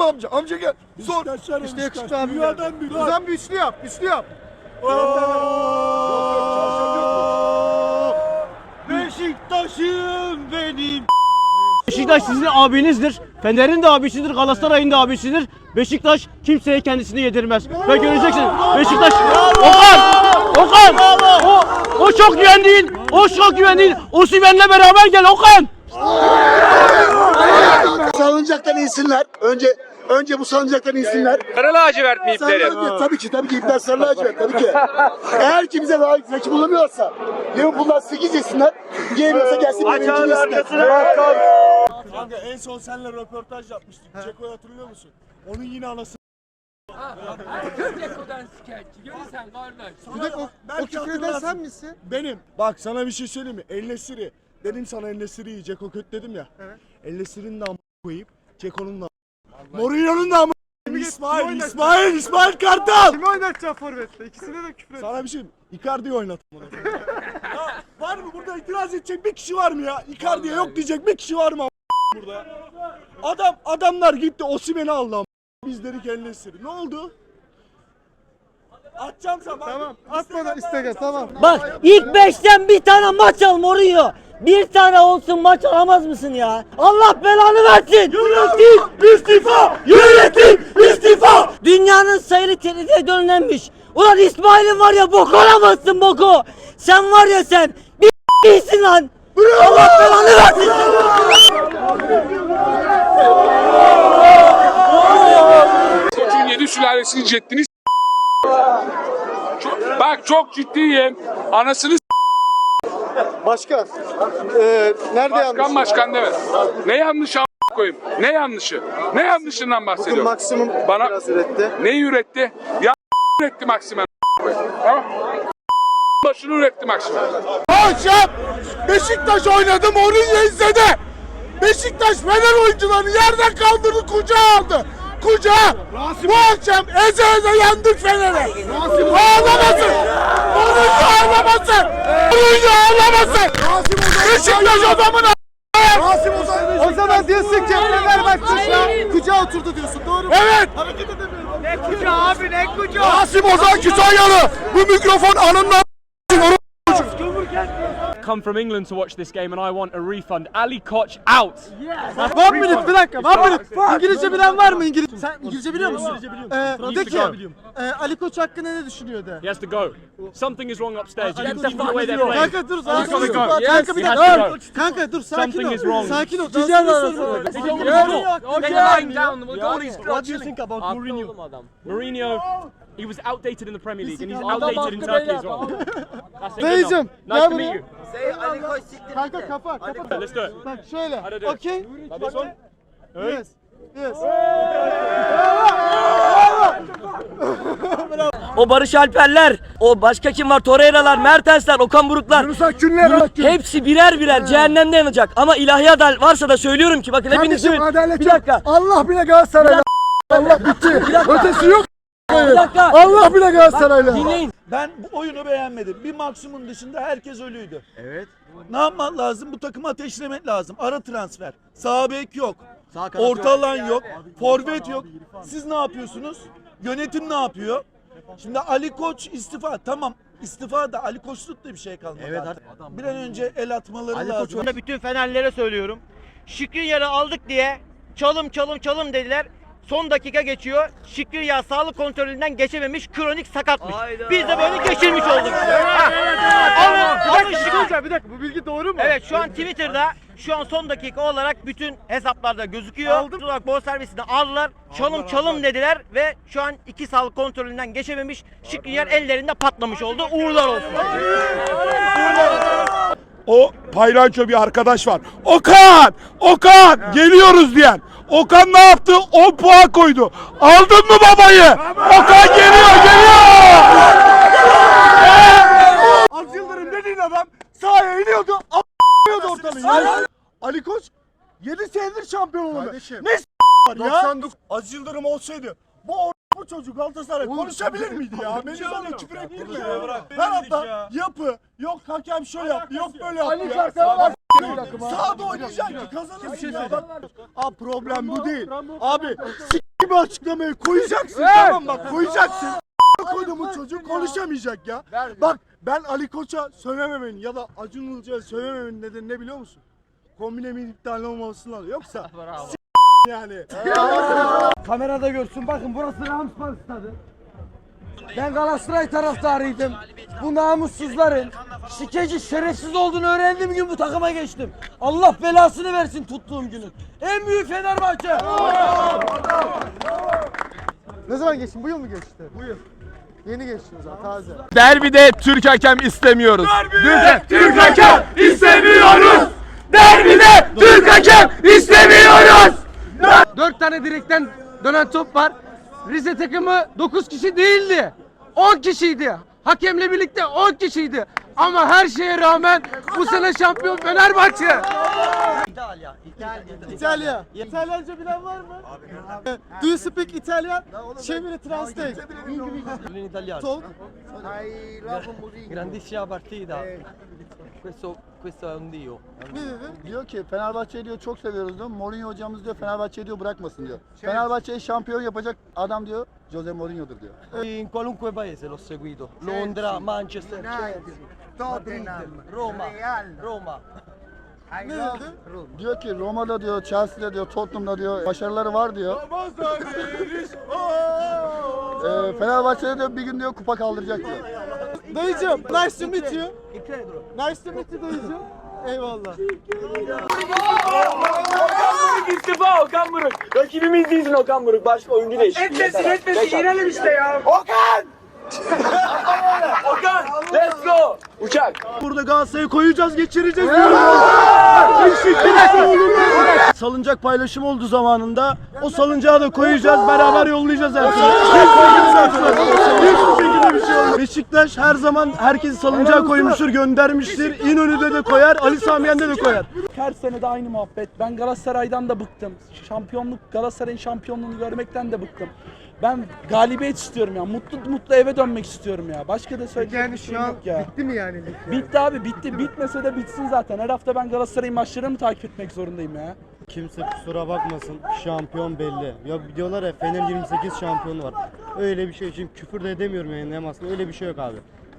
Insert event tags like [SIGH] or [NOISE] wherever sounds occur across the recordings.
amca. Amca gel. Sor. İşte yakışıklı abi. Dünyadan büyük. Ozan bir üçlü yap. Üçlü yap. Beşiktaş'ım benim. Beşiktaş sizin abinizdir. Fener'in de abisidir, Galatasaray'ın da abisidir. Beşiktaş kimseye kendisini yedirmez. Ve göreceksiniz. Beşiktaş Okan! Okan! O, o çok güvendiğin, o çok güvendiğin Osimhen'le beraber gel Okan! Salıncaktan insinler. Önce önce bu salıncaktan insinler. Sarı lacivert mi Sarı ipleri? lacivert, tabii ki tabii ki ipler sarı lacivert tabii ki. [LAUGHS] Eğer ki bize layık rakip bulamıyorsa Liverpool'dan 8 yesinler. Giyemiyorsa gelsin benim için yesinler. Kanka en son seninle röportaj yapmıştık. Ceko'yu hatırlıyor musun? Onun yine anası. Ceko'dan şikayetçi. Görürsen kardeş. Bir de o, o Belki küfür eden hatırlarsın. sen misin? Benim. Bak sana bir şey söyleyeyim mi? El Nesiri. Dedim sana El Nesiri'yi Ceko kötü dedim ya. Evet. El Nesiri'nin de koyup Ceko'nun da Mourinho'nun da koyayım. İsmail, İsmail, İsmail Kartal. Kimi oynatacağım forvette? İkisine de küfür et. Sana bir şey? Icardi'yi oynat. [LAUGHS] ya var mı burada itiraz edecek bir kişi var mı ya? Icardi'ye yok diyecek bir kişi var mı burada? Adam adamlar gitti Osimhen'i aldı amına. Biz dedik El Nesiri. Ne oldu? Atacağım sana. Tamam. At bana istege tamam. Bak ilk beşten bir tane maç al Mourinho. Bir tane olsun maç alamaz mısın ya? Allah belanı versin. Yönetim istifa! Yönetim istifa! Dünyanın sayılı TRT dönlenmiş. Ulan İsmail'in var ya bok olamazsın boku. Sen var ya sen bir iyisin lan. Allah belanı versin. Koçun yedi sülalesini cettiniz. Çok- ciddiyim. Anasını Başkan. Eee nerede başkan yanlış? başkan deme. Ne yanlış a- koyayım? Ne yanlışı? Ne yanlışından Bugün bahsediyorum? maksimum Bana- biraz üretti. Neyi üretti? Ya [LAUGHS] üretti Maksimen. Tamam. [LAUGHS] Başını üretti Maksimen. Akşam Beşiktaş oynadı Mourinho izledi. Beşiktaş Fener oyuncularını yerden kaldırdı kucağa aldı. Kucağa. Bu akşam eze eze yendik Fener'e. Ağlamasın. Mourinho ağlamasın. Mourinho ağlamasın. Beşiktaş adamın Rasim Ozan. O zaman diyorsun ki Fener maçta kucağa oturdu diyorsun. Doğru mu? Evet. Hareket edemiyorum. Ne kucağı abi ne kucağı? Rasim Ozan Kütahyalı. Bu mikrofon anından Come from England to watch this game and I want a refund. Ali Koch out. One minute bir dakika. One minute. İngilizce bilen var mı İngilizce? Sen İngilizce biliyor musun? İngilizce biliyorum. Ee, de ki e, Ali Koç hakkında ne düşünüyor de? He has to go. Something is wrong upstairs. You can see the way they're playing. Kanka dur sakin gotta ol. go. Kanka bir dakika. go. Kanka dur sakin Something ol. is wrong. Sakin ol. Ticari soru. Take the line down. All these What do you think about Mourinho? Mourinho, he was outdated in the Premier League and he's outdated in Turkey as well. [LAUGHS] That's it. Good enough. Nice to meet you. Kanka kafa kafa. Let's do it. Bak şöyle. Hadi do it. Okey. Like this one? Yes. Yes. O Barış Alperler, o başka kim var? Torreira'lar, Mertensler, Okan Buruklar. Hepsi birer birer cehennemde yanacak. Ama ilahi adalet varsa da söylüyorum ki bakın hepiniz Kardeşim adalet Bir dakika. Allah bile Galatasaray'la. Allah bitti. Ötesi yok. Bir dakika. Allah bile Galatasaray'la. Dinleyin. Ben bu oyunu beğenmedim. Bir maksimum dışında herkes ölüydü. Evet. Ne yapmak lazım? Bu takımı ateşlemek lazım. Ara transfer. Sağ bek yok. Orta alan yok. Forvet yok. Siz ne yapıyorsunuz? Yönetim ne yapıyor? Şimdi Ali Koç istifa. Tamam. istifa da Ali Koçluk da bir şey kalmadı. Evet, Bir an önce el atmaları lazım. Burada bütün Fenerlere söylüyorum. Şükrüyar'ı aldık diye çalım çalım çalım dediler. Son dakika geçiyor. Şükrüyar sağlık kontrolünden geçememiş. Kronik sakatmış. Biz de böyle geçirmiş olduk. Alın, alın Şükrü- Bir dakika bu bilgi doğru mu? Evet şu an Twitter'da şu an son dakika olarak bütün hesaplarda gözüküyor. Aldım. Olarak bonservisini aldılar. Çalım çalım dediler ve şu an iki sağlık kontrolünden geçememiş. Şükrüyer ellerinde patlamış oldu. Uğurlar olsun. O paylanço bir arkadaş var. Okan! Okan! Geliyoruz diyen. Okan ne yaptı? 10 puan koydu. Aldın mı babayı? Okan geliyor, geliyor! Az Yıldırım dediğin adam sahaya iniyordu, a**ıyordu ortalığı. Ali Koç 7 senedir şampiyon. Kardeşim. Ne s- var ya? 99 Az Yıldırım olsaydı bu bu çocuk Galatasaray konuşabilir miydi ya? Beni sana küfür ettirme ya. Her hafta yapı, yok hakem şöyle yaptı, yok böyle yaptı ya. Sağda oynayacaksın ki kazanırsın ya. Bak. Abi problem bu değil. Abi gibi açıklamayı koyacaksın tamam bak koyacaksın. Koyduğumun çocuğu konuşamayacak ya. Bak ben Ali Koç'a söylememenin ya da Acun Ilıcalı'ya söylememenin nedeni ne biliyor musun? Kombinemin iptal olmasından yoksa [LAUGHS] yani. [LAUGHS] Kamerada görsün bakın burası Ramsman stadı. Ben Galatasaray taraftarıydım. Bu namussuzların şikeci şerefsiz olduğunu öğrendiğim gün bu takıma geçtim. Allah belasını versin tuttuğum günün. En büyük Fenerbahçe. Ne zaman geçtin? Bu yıl mı geçti? Bu yıl. Yeni geçtiniz ha taze. Derbide Türk hakem istemiyoruz. Derbide Türk hakem istemiyoruz. Derbide Türk hakem istemiyoruz. 4 tane direkten dönen top var. Rize takımı 9 kişi değildi. 10 kişiydi. Hakemle birlikte 10 kişiydi. Ama her şeye rağmen bu sene şampiyon Fenerbahçe. İtalya. İtalya. İtalya. İtalyanca bilen var mı? Do you speak Italian? Çeviri translate. In italiano. Talk. Grandissima partita. Questo, questo è un dio. Ne dedi? Diyor ki Fenerbahçe'yi diyor çok seviyoruz diyor. Mourinho hocamız diyor Fenerbahçe'yi diyor bırakmasın diyor. Fenerbahçe'yi şampiyon yapacak adam diyor Jose Mourinho'dur diyor. In qualunque paese l'ho seguito. Londra, Manchester, Chelsea, Madrid, Roma, Roma. Ne dedi? Diyor ki Roma'da diyor, Chelsea'de diyor, Tottenham'da diyor başarıları var diyor. Ee, Fenerbahçe'de diyor bir gün diyor kupa kaldıracak diyor. Dayıcım, nice to meet you. Nice to meet you dayıcım. Eyvallah. İstifa Okan Buruk. Rakibimiz değilsin Okan Buruk. Başka oyuncu değiş. Etmesin etmesin inelim işte ya. Okan! Okan! Let's go! Uçak. Burada Galatasaray'ı koyacağız geçireceğiz. Salıncak paylaşımı oldu zamanında. O salıncağı da koyacağız beraber yollayacağız herkese. Hiçbir şekilde bir şey olmaz. Beşiktaş her zaman herkesi salıncağı koymuştur, göndermiştir. İnönü'de de koyar, Ali Sami Yen'de de koyar. Her sene de aynı muhabbet. Ben Galatasaray'dan da bıktım. Şampiyonluk, Galatasaray'ın şampiyonluğunu görmekten de bıktım. Ben galibiyet istiyorum ya. Mutlu mutlu eve dönmek istiyorum ya. Başka da söyleyecek Yani bir şu an yok ya. bitti mi yani lig? Bitti abi bitti. Bitmese de bitsin zaten. Her hafta ben Galatasaray'ın maçlarını takip etmek zorundayım ya. Kimse kusura bakmasın şampiyon belli. Ya diyorlar ya Fener 28 şampiyonu var. Öyle bir şey için küfür de edemiyorum yani aslında öyle bir şey yok abi.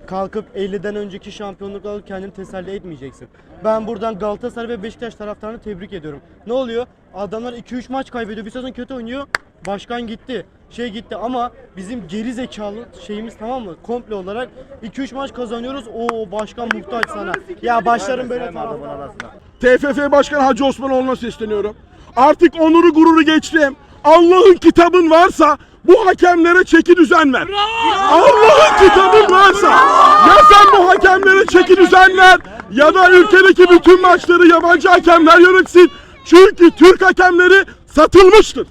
Kalkıp 50'den önceki şampiyonlukla kendini teselli etmeyeceksin. Ben buradan Galatasaray ve Beşiktaş taraftarını tebrik ediyorum. Ne oluyor? Adamlar 2-3 maç kaybediyor. Bir sezon kötü oynuyor. Başkan gitti. Şey gitti ama bizim geri zekalı şeyimiz tamam mı? Komple olarak 2-3 maç kazanıyoruz. Oo başkan muhtaç sana. Ya başlarım böyle. TFF Başkanı Hacı Osmanoğlu'na sesleniyorum. Artık onuru gururu geçtim. Allah'ın kitabın varsa bu hakemlere çeki düzen ver. Allah'ın kitabın varsa ya sen bu hakemlere çeki düzen ver ya da ülkedeki bütün maçları yabancı hakemler yönetsin. Çünkü Türk hakemleri satılmıştır.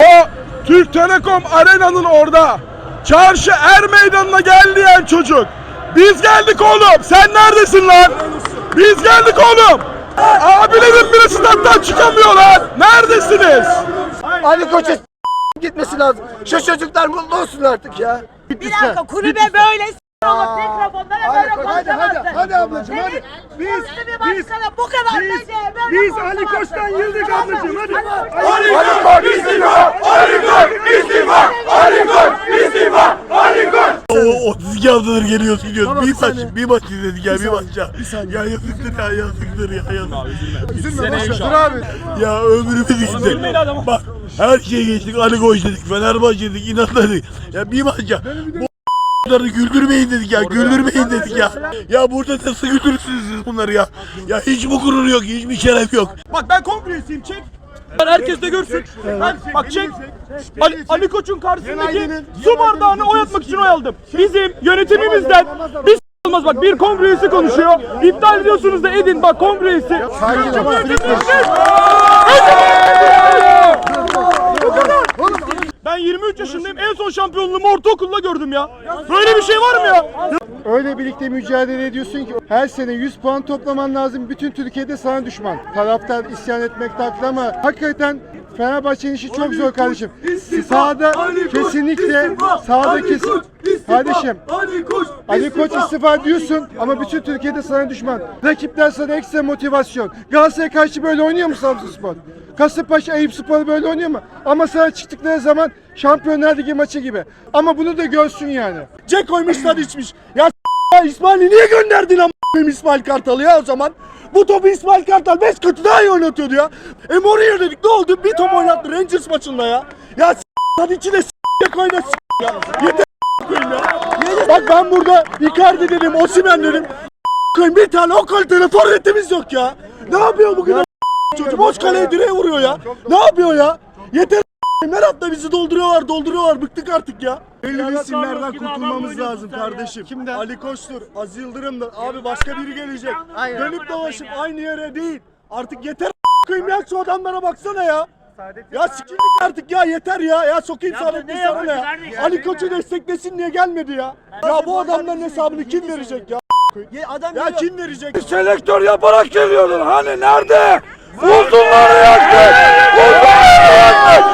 O Türk Telekom Arena'nın orada çarşı er meydanına gel diyen çocuk. Biz geldik oğlum. Sen neredesin lan? Biz geldik oğlum. Abilerin bile stat'tan çıkamıyorlar. Neredesiniz? Ali Koç'a gitmesi lazım. Şu çocuklar mutlu olsun artık ya. Bir dakika kulübe böyle hadi, hadi, hadi ablacığım, hadi. Biz, başkana bu kadar biz- biz. Ali Koç'tan yıldık ablacığım, hadi. Ali Koç istifa! Ali Koç istifa! Ali Koç istifa! Ali Koç! O 32 haftadır geliyoruz gidiyoruz. bir maç, bir maç izledik ya bir maç ya. Ya yazıktır ya yazıktır ya yazıktır. Üzülme boş ver. Abi. Ya ömrümüz gitti. Bak her şeye geçtik. Ali Koç dedik, Fenerbahçe dedik, inat dedik. Ya bir maç ya. Bu bunları güldürmeyin dedik ya, güldürmeyin dedik ya. Ya burada nasıl güldürürsünüz siz bunları ya? Ya hiç bu gurur yok, hiç bir şeref yok. Bak ben kongresiyim çek. Herkes de görsün. Ben, bak çek. Ali, Ali Koç'un karşısındaki su bardağını oyatmak için oy aldım. Bizim yönetimimizden bir s- olmaz bak bir kongre üyesi konuşuyor. İptal ediyorsunuz da edin bak kongre üyesi. Ben 23 yaşındayım. En son şampiyonluğumu ortaokulda gördüm ya. Böyle bir şey var mı ya? Öyle birlikte mücadele ediyorsun ki her sene 100 puan toplaman lazım. Bütün Türkiye'de sana düşman. Taraftar isyan etmek haklı ama hakikaten Fenerbahçe'nin işi çok zor kardeşim. Sahada kesinlikle sahada kesin. Kardeşim Ali Koç istifa diyorsun ama bütün Türkiye'de sana düşman. Rakipler sana ekstra motivasyon. Galatasaray'a karşı böyle oynuyor mu Samsunspor? Kasımpaşa Eyüp Spor böyle oynuyor mu? Ama sana çıktıkları zaman Şampiyonlar Ligi maçı gibi. Ama bunu da görsün yani. Cek koymuşlar içmiş. Ya İsmail'i niye gönderdin am İsmail Kartal'ı ya o zaman? Bu topu İsmail Kartal 5 katı daha iyi oynatıyordu ya. E Mourinho dedik ne oldu? Bir top oynattı Rangers maçında ya. Ya s- hadi içine s- koyma s- ya. Yeter s- ya. Bak ben burada Icardi dedim, Osimhen dedim. Koyayım bir tane o kaliteli forvetimiz yok ya. Ne yapıyor bugün o çocuk? Boş kaleye direğe vuruyor ya. Ne yapıyor ya? Yeter Merat'la bizi dolduruyorlar, dolduruyorlar. Bıktık artık ya. Belli isimlerden kurtulmamız lazım kardeşim. Kimden? Ali Koç'tur, Aziz Yıldırım'dır. Abi başka biri gelecek. Dönüp dolaşıp aynı yere değil. Artık yeter koyayım ya şu adamlara baksana ya. Ya sikildik artık ya yeter ya. Ya sokayım Saadettin sana ne ya. Ali Koç'u desteklesin diye gelmedi ya. Ya bu adamların hesabını kim verecek ya? Ya kim verecek? Selektör yaparak geliyorlar. Hani nerede? Uzunları yaktık. Uzunları yaktık.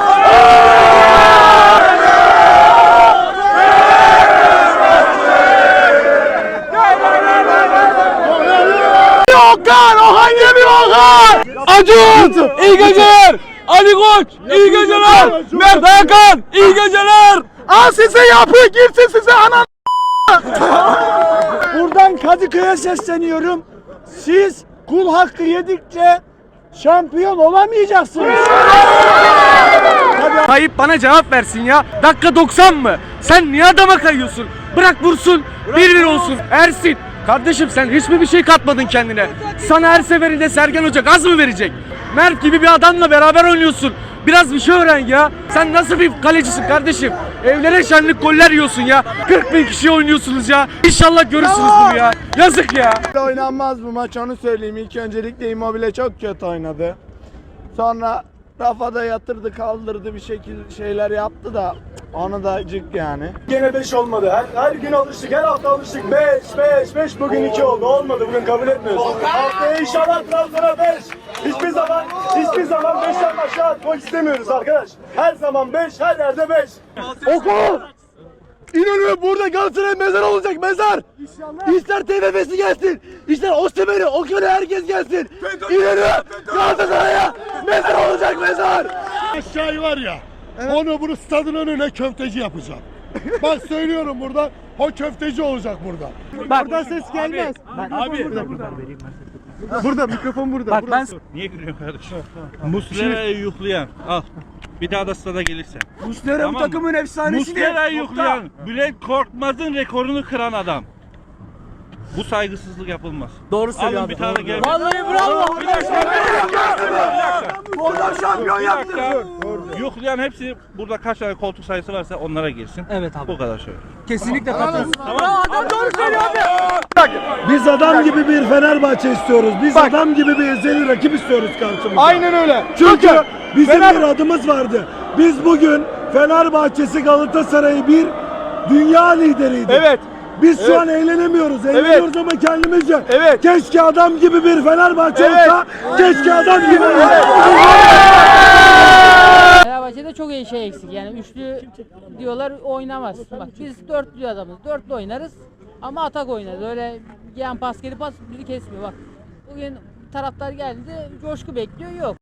Okan! Okan geliyor Okan! Acun! İyi geceler! Ali Koç! İyi geceler! Mert Hakan! İyi geceler! Al size yapı! Girsin size anan! [LAUGHS] Buradan Kadıköy'e sesleniyorum. Siz kul hakkı yedikçe şampiyon olamayacaksınız. [LAUGHS] Tayyip bana cevap versin ya. Dakika 90 mı? Sen niye adama kayıyorsun? Bırak vursun. 1-1 olsun. Ersin. Kardeşim sen hiç mi bir şey katmadın kendine? Sana her seferinde Sergen Hoca gaz mı verecek? Mert gibi bir adamla beraber oynuyorsun. Biraz bir şey öğren ya. Sen nasıl bir kalecisin kardeşim? Evlere şenlik goller yiyorsun ya. 40 bin kişi oynuyorsunuz ya. İnşallah görürsünüz bunu ya. Yazık ya. Oynanmaz bu maç onu söyleyeyim. İlk öncelikle Immobile çok kötü oynadı. Sonra Rafa da yatırdı kaldırdı bir şekilde şeyler yaptı da onu da cık yani. Gene 5 olmadı. Her, her gün alıştık, her hafta alıştık. 5, 5, 5 bugün 2 oldu. Olmadı bugün kabul etmiyoruz. Haftaya inşallah Trabzon'a 5. Hiçbir zaman, hiçbir zaman 5'ten aşağı atmak istemiyoruz arkadaş. Her zaman 5, her yerde 5. Oku! İnönü burada Galatasaray mezar olacak mezar. İster TFF'si gelsin, ister Osimhen'i, Okan'ı herkes gelsin. İnönü Galatasaray'a mezar olacak mezar. Aşağıyı var ya. Onu bunu stadın önüne köfteci yapacağım. [LAUGHS] Bak söylüyorum burada. O köfteci olacak burada. Buradan ses gelmez. Abi. Burada mikrofon burada. Bak ben Niye gülüyorsun kardeşim? Muslera'yı yuhlayan. Al. Bir daha da stada gelirsen. Muslera bu takımın efsanesi Muslera'yı yuhlayan. Bülent Korkmaz'ın rekorunu kıran adam. Bu saygısızlık yapılmaz. Doğru söylüyor Alın bir tane gel. Vallahi bravo. Bu adam şampiyon yaptı. Yuhlayan hepsi burada kaç tane koltuk sayısı varsa onlara girsin. Evet abi. Bu kadar söylüyorum. Kesinlikle katılıyorum. Bravo adam doğru söylüyor abi. Biz adam gibi bir Fenerbahçe istiyoruz. Biz adam gibi bir ezeli rakip istiyoruz karşımıza. Aynen öyle. Çünkü bizim bir adımız vardı. Biz bugün Fenerbahçe'si Galatasaray'ı bir dünya lideriydik. Evet. Biz şu an eğlenemiyoruz. Eğleniyoruz ama kendimizce. Evet. Keşke adam gibi bir Fenerbahçe Evet. olsa. Keşke adam gibi. Fenerbahçe'de çok iyi şey eksik. Yani üçlü diyorlar oynamaz. Bak biz dörtlü adamız. Dörtlü oynarız ama atak oynarız. Öyle yan pas geri pas bizi kesmiyor. Bak bugün taraftar geldi coşku bekliyor yok.